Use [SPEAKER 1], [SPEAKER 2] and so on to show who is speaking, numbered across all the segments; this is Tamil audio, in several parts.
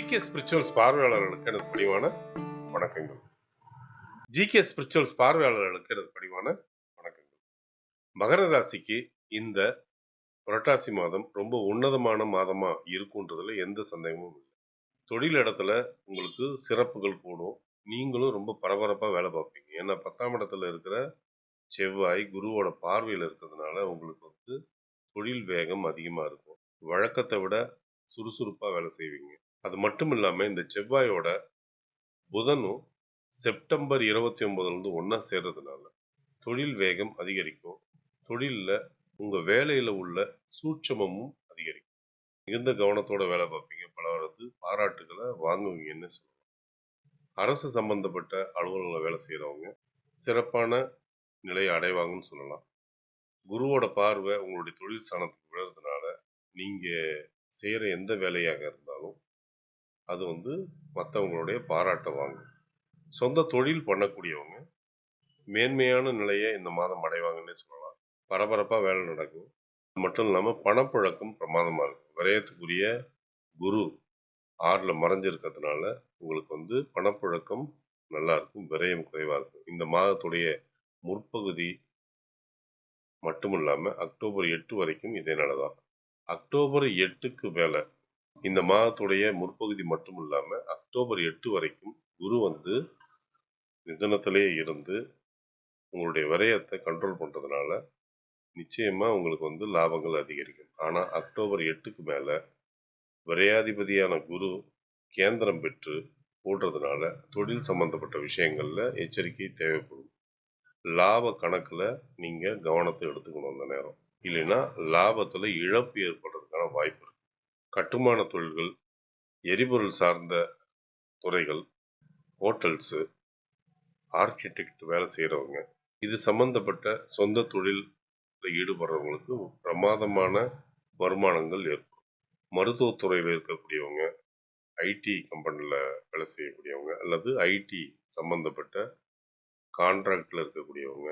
[SPEAKER 1] ஜிகே ஸ்பிரிச்சுவல்ஸ் பார்வையாளர்களுக்கு எனது பணிவான வணக்கங்கள். ஜிகே ஸ்பிரிச்சுவல்ஸ் பார்வையாளர்களுக்கு எனது பணிவான வணக்கங்கள். மகர ராசிக்கு இந்த புரட்டாசி மாதம் ரொம்ப உன்னதமான மாதமாக இருக்குன்றதுல எந்த சந்தேகமும் இல்லை. தொழில் இடத்துல உங்களுக்கு சிறப்புகள் கூடும் நீங்களும் ரொம்ப பரபரப்பாக வேலை பார்ப்பீங்க. ஏன்னா பத்தாம் இடத்துல இருக்கிற செவ்வாய் குருவோட பார்வையில் இருக்கிறதுனால உங்களுக்கு வந்து தொழில் வேகம் அதிகமாக இருக்கும். வழக்கத்தை விட சுறுசுறுப்பாக வேலை செய்வீங்க. அது மட்டும் இல்லாமல் இந்த செவ்வாயோட புதனும் செப்டம்பர் இருபத்தி ஒன்பதுலேருந்து ஒன்றா சேர்றதுனால தொழில் வேகம் அதிகரிக்கும். தொழிலில் உங்கள் வேலையில் உள்ள சூட்சமமும் அதிகரிக்கும். மிகுந்த கவனத்தோட வேலை பார்ப்பீங்க. பல வரது பாராட்டுகளை வாங்குவீங்கன்னு சொல்லலாம் அரசு சம்பந்தப்பட்ட அலுவலகங்களில் வேலை செய்கிறவங்க சிறப்பான நிலையை அடைவாங்கன்னு சொல்லலாம். குருவோட பார்வை உங்களுடைய தொழில் ஸ்தானத்துக்கு விழுறதுனால நீங்கள் செய்கிற எந்த வேலையாக இருந்தாலும் அது வந்து மற்றவங்களுடைய பாராட்டை வாங்கும். சொந்த தொழில் பண்ணக்கூடியவங்க மேன்மையான நிலையை இந்த மாதம் அடைவாங்கன்னே சொல்லலாம். பரபரப்பாக வேலை நடக்கும். அது மட்டும் இல்லாமல் பணப்புழக்கம் பிரமாதமாக இருக்கும். விரயத்துக்குரிய குரு ஆறில் மறைஞ்சிருக்கிறதுனால உங்களுக்கு வந்து பணப்புழக்கம் நல்லா இருக்கும் விரயம் குறைவாக இருக்கும். இந்த மாதத்துடைய முற்பகுதி மட்டும் இல்லாமல் அக்டோபர் எட்டு வரைக்கும் இதே நடதான் அக்டோபர் எட்டுக்கு மேலே இந்த மாதத்துடைய முற்பகுதி மட்டும் இல்லாமல் அக்டோபர் எட்டு வரைக்கும் குரு வந்து மிதனத்திலே இருந்து உங்களுடைய விரயத்தை கண்ட்ரோல் பண்ணுறதுனால நிச்சயமாக உங்களுக்கு வந்து லாபங்கள் அதிகரிக்கும். ஆனால் அக்டோபர் எட்டுக்கு மேலே விரையாதிபதியான குரு கேந்திரம் பெற்று போடுறதுனால தொழில் சம்பந்தப்பட்ட விஷயங்களில் எச்சரிக்கை தேவைப்படும். லாப கணக்கில் நீங்கள் கவனத்தை எடுத்துக்கணும் அந்த நேரம். இல்லைன்னா லாபத்தில் இழப்பு ஏற்படுறதுக்கான வாய்ப்பு கட்டுமான தொழில்கள் எரிபொருள் சார்ந்த துறைகள் ஹோட்டல்ஸு ஆர்கிடெக்ட் வேலை செய்கிறவங்க இது சம்பந்தப்பட்ட சொந்த தொழிலில் ஈடுபடுறவங்களுக்கு பிரமாதமான வருமானங்கள் ஏற்படும். மருத்துவத்துறையில் இருக்கக்கூடியவங்க ஐடி கம்பெனியில் வேலை செய்யக்கூடியவங்க அல்லது ஐடி சம்பந்தப்பட்ட கான்ட்ராக்டில் இருக்கக்கூடியவங்க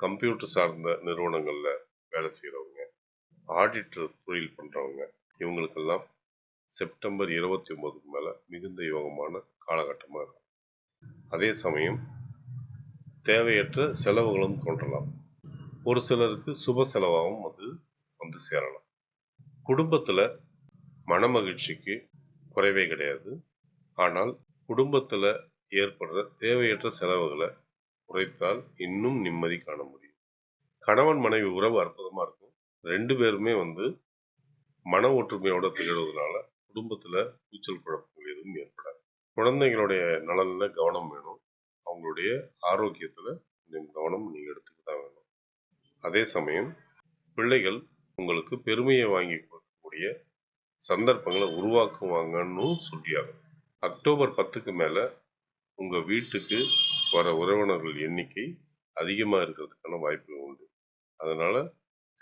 [SPEAKER 1] கம்ப்யூட்டர் சார்ந்த நிறுவனங்களில் வேலை செய்கிறவங்க ஆடிட்டர் தொழில் பண்ணுறவங்க இவங்களுக்கெல்லாம் செப்டம்பர் இருபத்தி ஒம்போதுக்கு மேலே மிகுந்த யோகமான காலகட்டமாக இருக்கும். அதே சமயம் தேவையற்ற செலவுகளும் தோன்றலாம். ஒரு சிலருக்கு சுப செலவாகவும் அது வந்து சேரலாம். குடும்பத்தில் மனமகிழ்ச்சிக்கு குறைவே கிடையாது. ஆனால் குடும்பத்தில் ஏற்படுற தேவையற்ற செலவுகளை குறைத்தால் இன்னும் நிம்மதி காண முடியும். கணவன் மனைவி உறவு அற்புதமாக இருக்கும். ரெண்டு பேருமே வந்து மன ஒற்றுமையோட திகழ்வதனால குடும்பத்தில் கூச்சல் குழப்பங்கள் எதுவும் ஏற்படாது. குழந்தைங்களுடைய நலனில் கவனம் வேணும். அவங்களுடைய ஆரோக்கியத்தில் கொஞ்சம் கவனம் நீங்கள் எடுத்துக்க தான் வேணும். அதே சமயம் பிள்ளைகள் உங்களுக்கு பெருமையை வாங்கி கொடுக்கக்கூடிய சந்தர்ப்பங்களை உருவாக்குவாங்கன்னு சொல்லியாகும் அக்டோபர் பத்துக்கு மேலே உங்கள் வீட்டுக்கு வர உறவினர்கள் எண்ணிக்கை அதிகமாக இருக்கிறதுக்கான வாய்ப்புகள் உண்டு. அதனால்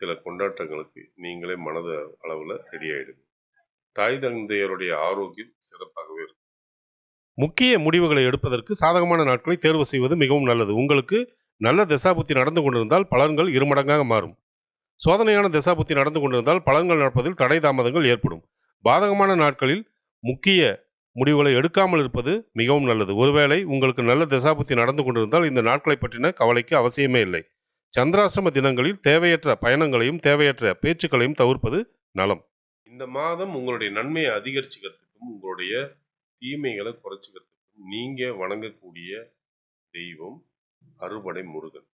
[SPEAKER 1] சில கொண்டாட்டங்களுக்கு நீங்களே மனத அளவில் ரெடி ஆயிடுங்க. தாய் தந்தையருடைய ஆரோக்கியம் சிறப்பாகவே இருக்கும்.
[SPEAKER 2] முக்கிய முடிவுகளை எடுப்பதற்கு சாதகமான நாட்களை தேர்வு செய்வது மிகவும் நல்லது. உங்களுக்கு நல்ல திசாபுத்தி நடந்து கொண்டிருந்தால் பலன்கள் இருமடங்காக மாறும். சோதனையான திசாபுத்தி நடந்து கொண்டிருந்தால் பலன்கள் நடப்பதில் தடை தாமதங்கள் ஏற்படும். பாதகமான நாட்களில் முக்கிய முடிவுகளை எடுக்காமல் இருப்பது மிகவும் நல்லது. ஒருவேளை உங்களுக்கு நல்ல திசாபுத்தி நடந்து கொண்டிருந்தால் இந்த நாட்களை பற்றின கவலைக்கு அவசியமே இல்லை. சந்திராஷ்டம தினங்களில் தேவையற்ற பயணங்களையும் தேவையற்ற பேச்சுக்களையும் தவிர்ப்பது நலம்.
[SPEAKER 1] இந்த மாதம் உங்களுடைய நன்மையை அதிகரிச்சுக்கிறதுக்கும் உங்களுடைய தீமைகளை குறைச்சிக்கிறதுக்கும் நீங்கள் வணங்கக்கூடிய தெய்வம் அறுபடை முருகன்.